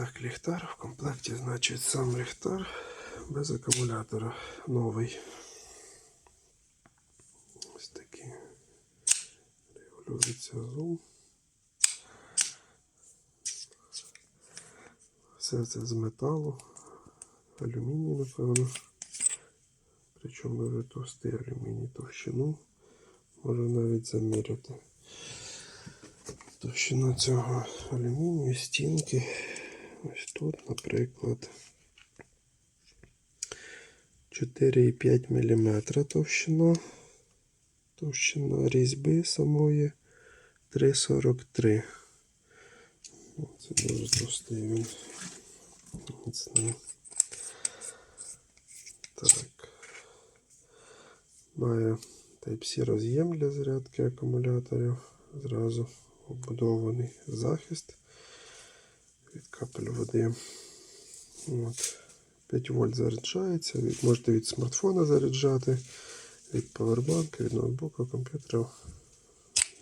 Так, ліхтар в комплекті, значить, сам ліхтар без акумулятора новий. Ось такий. Регулюється зум. Все це з металу. Алюміній, напевно. Причому дуже товстий алюміній товщину. Можу навіть заміряти. Товщина цього алюмінію, стінки. Ось тут, наприклад, 4,5 мм товщина. Товщина різьби самої 3,43. Ну, Це дуже товстий він. Міцний. Так. Має Type-C роз'єм для зарядки акумуляторів. Зразу обудований захист від капель води. От. 5 вольт заряджається. Можете від смартфона заряджати, від павербанка, від ноутбука, комп'ютера.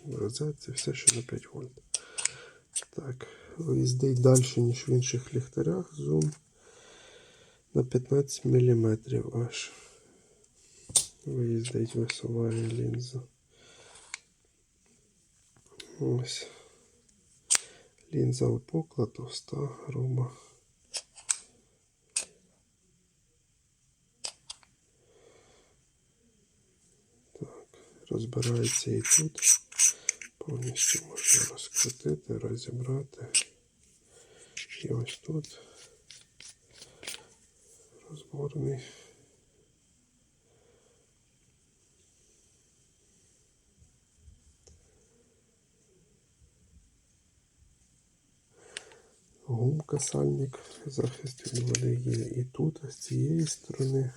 Розетці, все, що на 5 вольт. Так, їздить далі, ніж в інших ліхтарях. Зум на 15 мм аж. Виїздить, висуває лінзу. Ось. Лінза опукла, товста, груба. Так, розбирається і тут. Повністю можна розкрутити, розібрати. І ось тут розборний. Гумка сальник, захист від води є і тут, з цієї сторони.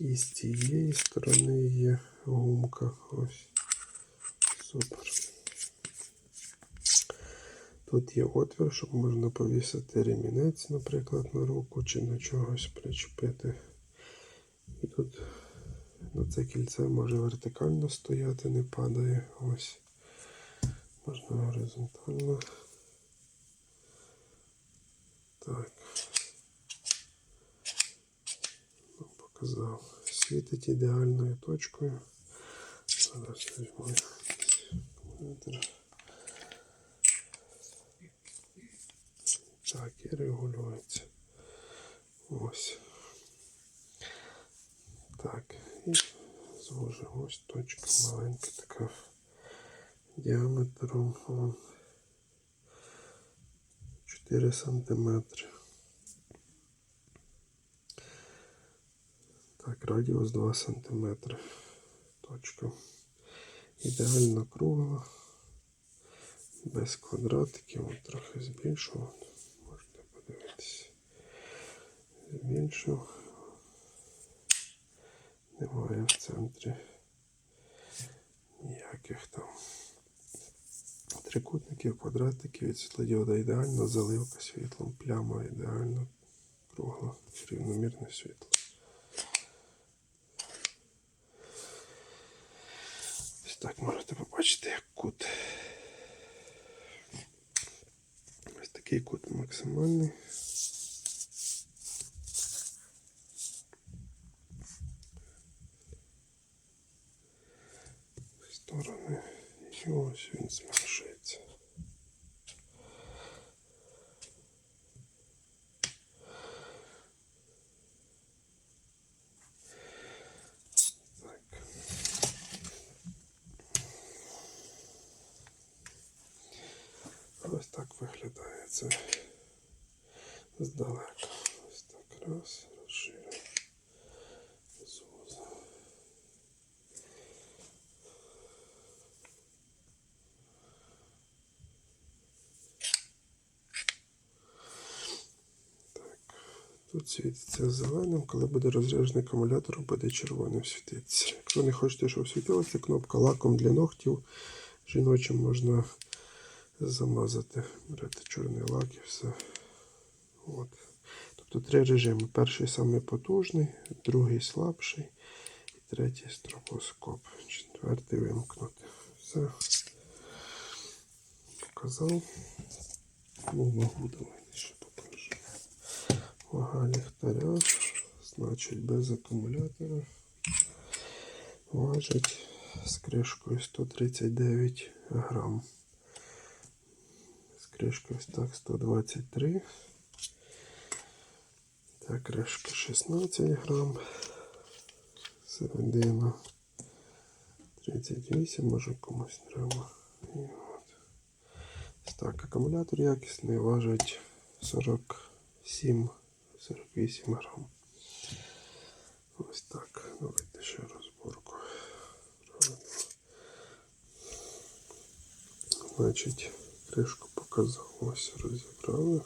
І з цієї сторони є гумка. Ось. Супер. Тут є отвір, щоб можна повісити ремінець, наприклад, на руку чи на чогось причепити. І тут на це кільце може вертикально стояти, не падає. Ось. Можна горизонтально. Так. Ну, показав. Світить ідеальною точкою. Зараз візьму акумулятор. Так, і регулюється. Ось. Так, і звожу ось точка маленька така діаметром 4 сантиметри. Так, радіус 2 сантиметри. Точка. Ідеально кругла. Без квадратиків. От трохи збільшував. Можете подивитися. Збільшив. Немає в центрі ніяких там трикутників, квадратиків від світлодіода ідеально, заливка світлом, пляма ідеально кругла, рівномірне світло. Ось так можете побачити, як кут. Ось такий кут максимальний. Сторони. І ось він зменшується. Так. Ось так виглядає це здалека. Ось так раз, розширюємо. Тут світиться зеленим, коли буде розряджений акумулятор, буде червоним світитися. Якщо не хочете, щоб світилася кнопка лаком для ногтів, жіночим можна замазати. Берете чорний лак і все. От. Тобто три режими. Перший самий потужний, другий слабший і третій стробоскоп. Четвертий вимкнути. Все. Показав. Ну, вагу давай ще покажу. Вага ліхтаря, значить без акумулятора. Важить з кришкою 139 грам. З кришкою ось так 123. Та кришка 16 грам. Середина 38, може комусь треба. І от. Так, акумулятор якісний важить 47 48 грам. Ось так. Давайте ще розборку. Значить, кришку показав. Ось розібрали.